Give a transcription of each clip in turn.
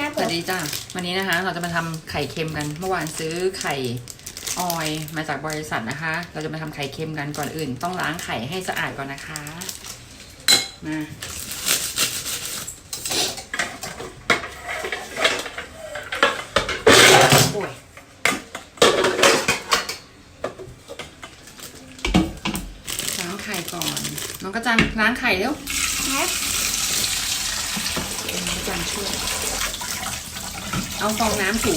นะสวัสดีจ้าวันนี้นะคะ เราจะมาทำไข่เค็มกัน เมื่อวานซื้อไข่ออยล์มาจากบริษัทนะคะ เราจะมาทำไข่เค็มกันก่อนอื่น ต้องล้างไข่ให้สะอาดก่อนนะคะ มา โอ้ย ล้างไข่ก่อน น้องกระจังล้างไข่เร็ว ครับน้องกระจังช่วย เอาฟองน้ำถู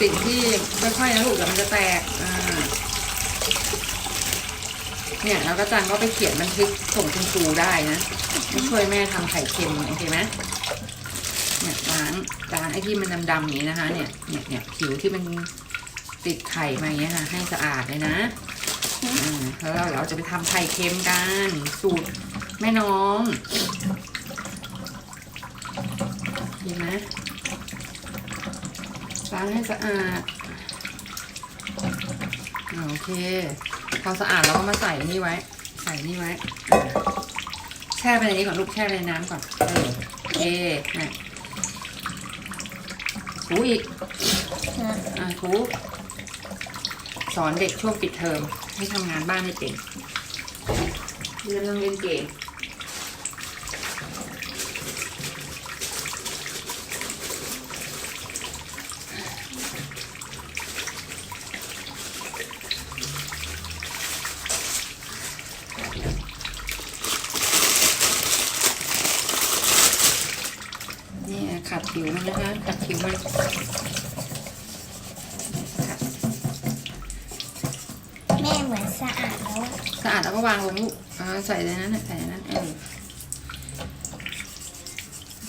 สิ่งที่ค่อยๆนะลูกเดี๋ยวมันจะแตกอ่าเนี่ยแล้วก็จังก็ไปเขียนบันทึกส่งคุณครูได้นะช่วยแม่ทำไข่เค็มโอเคไหมเนี่ยล้างล้างไอ้ที่มันดำๆนี้นะคะ เนี่ยเนี่ยเนี่ยผิวที่มันติดไข่มาอย่างเงี้ยค่ะให้สะอาดเลยนะแล้วเราเราจะไปทำไข่เค็มกันสูตรแม่น้องเห็นไหม ล้างให้สะอาด โอเค พอสะอาดเราก็มาใส่นี่ไว้ ใส่นี่ไว้ แช่ไปในนี้ก่อนลูกแช่ในน้ำก่อน เออโอเคนะถูอีกอ่าถูสอนเด็กช่วงปิดเทอมให้ทำงานบ้านให้เก่งเรียนโรงเรียนเก่ง นี่ขัดผิวมัน นะคะขัดผิวมันขัดแม่เหมือนสะอาดแล้วสะอาดแล้วก็วางลงลูกอ่าใส่ในนั้นน่ะใส่ในนั้นเออ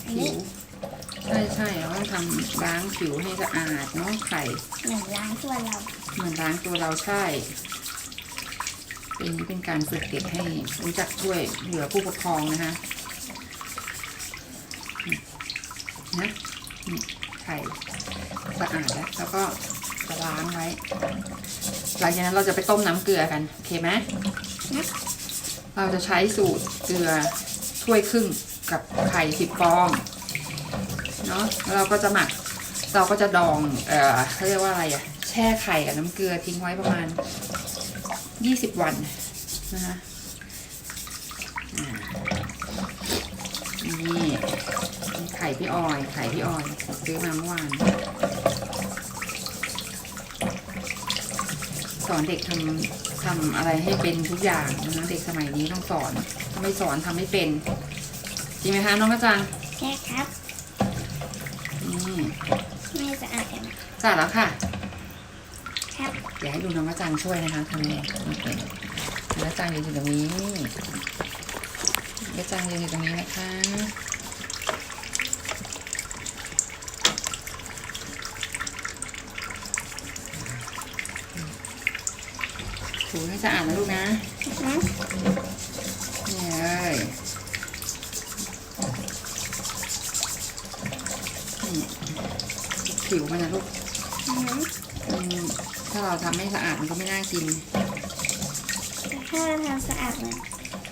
อันผินี้วใช่ใช่เราต้องทำล้างผิวให้สะอาดเนาะไข่เหมือนล้างตัวเราเหมือนล้างตัวเราใช่ เป็นนี้เป็นการฝึกเด็กให้รู้จักช่วยเหลือผู้ปกครองนะคะ นะนี่ ไข่สะอาดแล้วแล้วก็จะล้างไว้ หลังจากนั้นเราจะไปต้มน้ำเกลือกันโอเคไหมเราจะใช้สูตรเกลือถ้วยครึ่งกับไข่สิบฟองเนาะแล้วเราก็จะหมักเราก็จะดองเออเขาเรียกว่าอะไรอะแช่ไข่กับน้ำเกลือทิ้งไว้ประมาณยี่สิบวันนะคะนี่ ข่พี่ออยไข่พี่ออยซื้อมาเมื่อวานสอนเด็กทำทำอะไรให้เป็นทุกอย่างนะเด็กสมัยนี้ต้องสอนถ้าไม่สอนทำไม่เป็นจริงไหมคะน้องกระจังแม่ครับนี่แม่สะอาดยังสะอาดแล้วค่ะครับเดี๋ยวให้ดูน้องกระจังช่วยนะคะทำยังไงนี่เป็นน้องกระจังยืนอยู่ตรงนี้น้องกระจังยืนอยู่ตรงนี้นะคะ ถูให้สะอาดนะลูกนะนะนี่เลยนี่ผิวมันนะลูกอือหืออืมถ้าเราทำไม่สะอาดมันก็ไม่น่ากินแต่ถ้าเราทำสะอาดมัน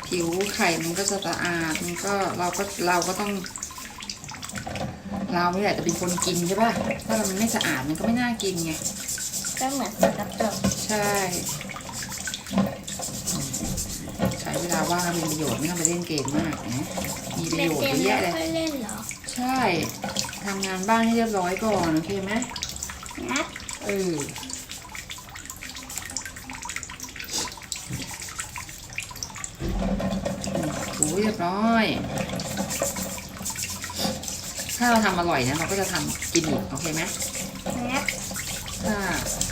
ผิวไข่มันก็จะสะอาด มันก็เราก็เราก็ต้อง เราไม่แหละจะเป็นคนกินใช่ป่ะ ถ้าเรามันไม่สะอาดมันก็ไม่น่ากินไง ก็เหมือนสกปรกใช่ใช้ เวลาว่างให้เป็นประโยชน์ไม่ต้องไปเล่นเกมมากนะมีประโยชน์เยอะแยะเลยเล่นเหรอ ใช่ทำงานบ้านให้เรียบร้อยก่อนโอเคไหมนะเออถูเรียบร้อย ถ้าเราทำอร่อยนะเราก็จะทำกินอีกโอเคไหมนะถ้า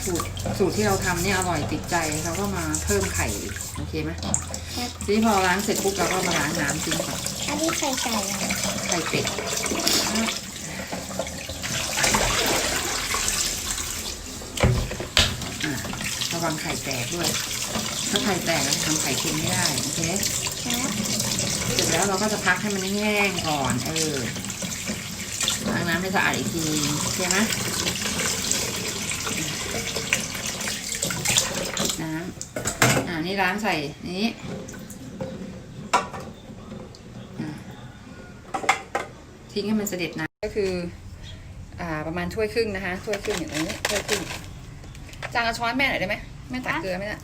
สูตรสูตรที่เราทำเนี่ยอร่อยติดใจเราก็มาเพิ่มไข่อีกโอเคไหม ทีนี้พอล้างเสร็จปุ๊บเราก็มาล้างน้ำทิ้งก่อนอันนี้ไข่ไก่อะไข่เป็ดอะระวังไข่แตกด้วย ถ้าไข่แตกเราจะทำไข่เค็มไม่ได้โอเคนะเสร็จแล้วเราก็จะพักให้มันแห้งๆก่อน เออล้างน้ำให้สะอาดอีกทีโอเคไหมปิดน้ำอ่านี่ล้างใส่นี้อ่า ทิ้งให้มันเสด็จน้ำก็คืออ่าประมาณถ้วยครึ่งนะคะถ้วยครึ่งอย่างนี้ถ้วยครึ่งจางเอาช้อนแม่หน่อยได้ไหมแม่ตักเกลือไหมนะ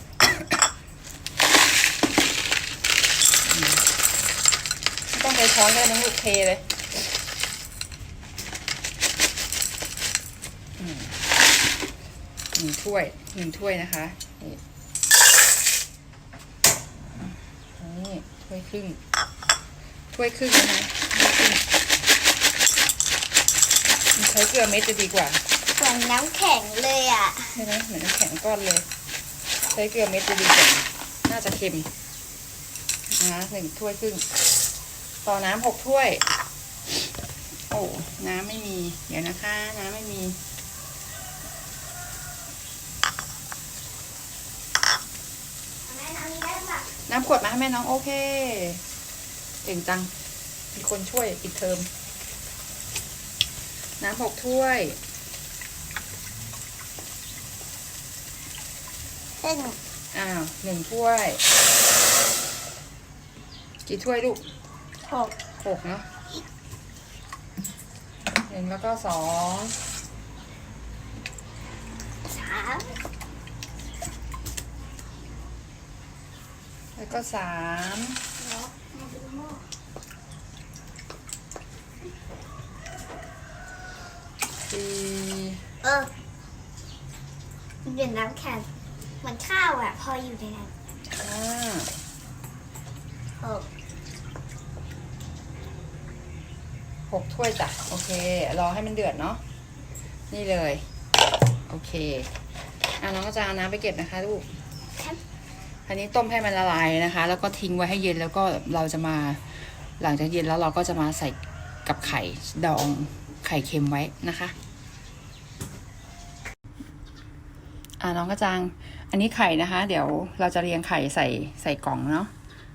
อืมไม่ต้องใช้ช้อนก็ได้น้องลูกเทเลยอืมหนึ่งถ้วยหนึ่งถ้วยนะคะนี่นี่ถ้วยครึ่งถ้วยครึ่งนะคะถ้วยครึ่ง ใช้เกลือเม็ดจะดีกว่าเหมือนน้ำแข็งเลยอะใช่ไหมเหมือนน้ำแข็งก้อนเลย ใช้เกลือเม็ดจะดีกว่าน่าจะเค็มนะหนึ่งถ้วยครึ่งต่อน้ำหกถ้วย โอ้น้ำไม่มี เดี๋ยวนะคะ น้ำไม่มีแม่น้ำนี้ได้ปะน้ำขวดมาให้แม่น้องโอเคเก่งจัง มีคนช่วยปิดเทอม น้ำหกถ้วย เส้นอ้าวหนึ่งถ้วย กี่ถ้วยลูกหกหกเนาะหนึ่งแล้วก็สองสามแล้วก็สามแล้วแม่ดูหม้อ สี่ เออมันเป็นน้ำแข็งเหมือนข้าวอะ พออยู่ในนั้นห้าหกหกถ้วยจ้ะโอเค รอให้มันเดือดเนาะนี่เลย โอเคอะน้องก็จะเอาน้ำไปเก็บนะคะลูกครับอันนี้ต้มให้มันละลายนะคะ แล้วก็ทิ้งไว้ให้เย็นแล้วก็เราจะมาหลังจากเย็นแล้วเราก็จะมาใส่กับไข่ดองไข่เค็มไว้นะคะ อ่าน้องกระจัง อันนี้ไข่นะคะ เดี๋ยวเราจะเรียงไข่ใส่ใส่กล่องเนาะ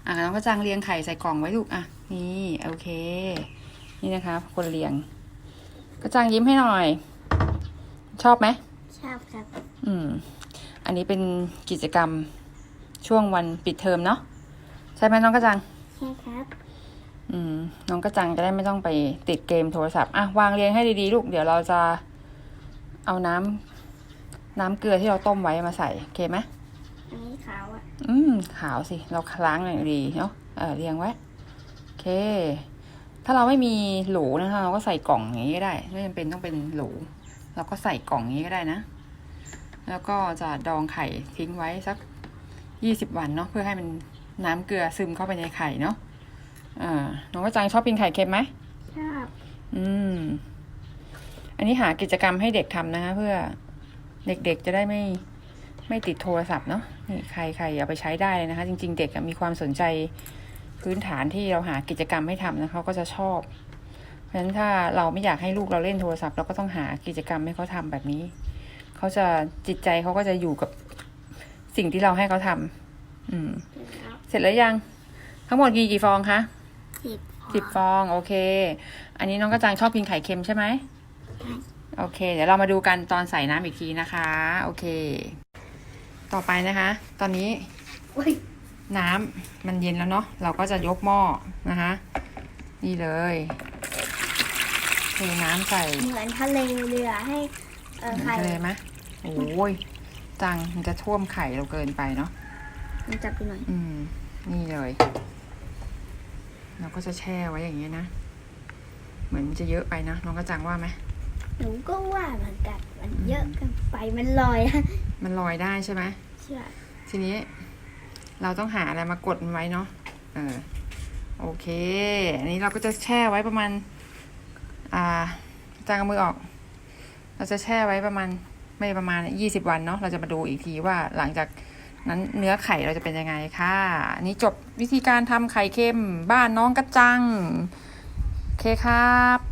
อ่าน้องกระจังเรียงไข่ใส่กล่องไว้ลูกอะนี่โอเค นี่นะคะ คนเรียง กระจังยิ้มให้หน่อย ชอบไหมชอบครับ อืม อันนี้เป็นกิจกรรมช่วงวันปิดเทอมเนาะใช่ไหมน้องกระจังใช่ครับ อืม น้องกระจังจะได้ไม่ต้องไปติดเกมโทรศัพท์อะวางเรียงให้ดีๆลูก เดี๋ยวเราจะเอาน้ำ น้ำเกลือที่เราต้มไว้มาใส่โอเคไหมอันนี้ขาวอะ อืมขาวสิ เราล้างอย่างดีเนาะเออเรียงไว้โอเค ถ้าเราไม่มีโหลนะคะ เราก็ใส่กล่องอย่างนี้ก็ได้ไม่จำเป็นต้องเป็นโหลเราก็ใส่กล่องอย่างนี้ก็ได้นะ แล้วก็จะดองไข่ทิ้งไว้สักยี่สิบวันเนาะเพื่อให้มันน้ำเกลือซึมเข้าไปในไข่เนาะอ่าน้องกระจังชอบกินไข่เค็มไหมชอบ อืม อันนี้หากิจกรรมให้เด็กทำนะคะ เพื่อ เด็กๆจะได้ไม่ไม่ติดโทรศัพท์เนาะนี่ใครใครเอาไปใช้ได้เลยนะคะ จริง ๆ เด็กอะมีความสนใจพื้นฐานที่เราหากิจกรรมให้ทำนะเขาก็จะชอบ เพราะฉะนั้นถ้าเราไม่อยากให้ลูกเราเล่นโทรศัพท์ เราก็ต้องหากิจกรรมให้เขาทำแบบนี้เขาจะจิตใจเขาก็จะอยู่กับสิ่งที่เราให้เขาทำอืมแล้วเสร็จแล้วยัง ทั้งหมดกี่กี่ฟองคะสิบสิบฟอง โอเค อันนี้น้องกระจังชอบกินไข่เค็มใช่ไหม โอเค เดี๋ยวเรามาดูกันตอนใส่น้ำอีกทีนะคะ โอเค ต่อไปนะคะ ตอนนี้อุ้ยน้ำมันเย็นแล้วเนาะเราก็จะยกหม้อนะคะ นี่เลยเทน้ำใส่เหมือนทะเลเรือให้เออไข่เลยไหมโอ้ยจังมันจะท่วมไข่เราเกินไปเนาะมันจับไปหน่อยอืม นี่เลย เราก็จะแช่ไว้อย่างเงี้ยนะ เหมือนมันจะเยอะไปนะน้องกระจังว่าไหม หนูก็ว่าเหมือนกันมันเยอะเกินไปมันลอยอะมันลอยได้ใช่ไหมเชื่อทีนี้ เราต้องหาอะไรมากดมันไว้เนาะเออโอเค อันนี้เราก็จะแช่ไว้ประมาณ อ่าจางเอามือออก เราจะแช่ไว้ประมาณไม่ประมาณยี่สิบวันเนาะเราจะมาดูอีกทีว่าหลังจากนั้นเนื้อไข่เราจะเป็นยังไงค่ะอันนี้จบวิธีการทำไข่เค็มบ้านน้องกระจัง โอเคครับ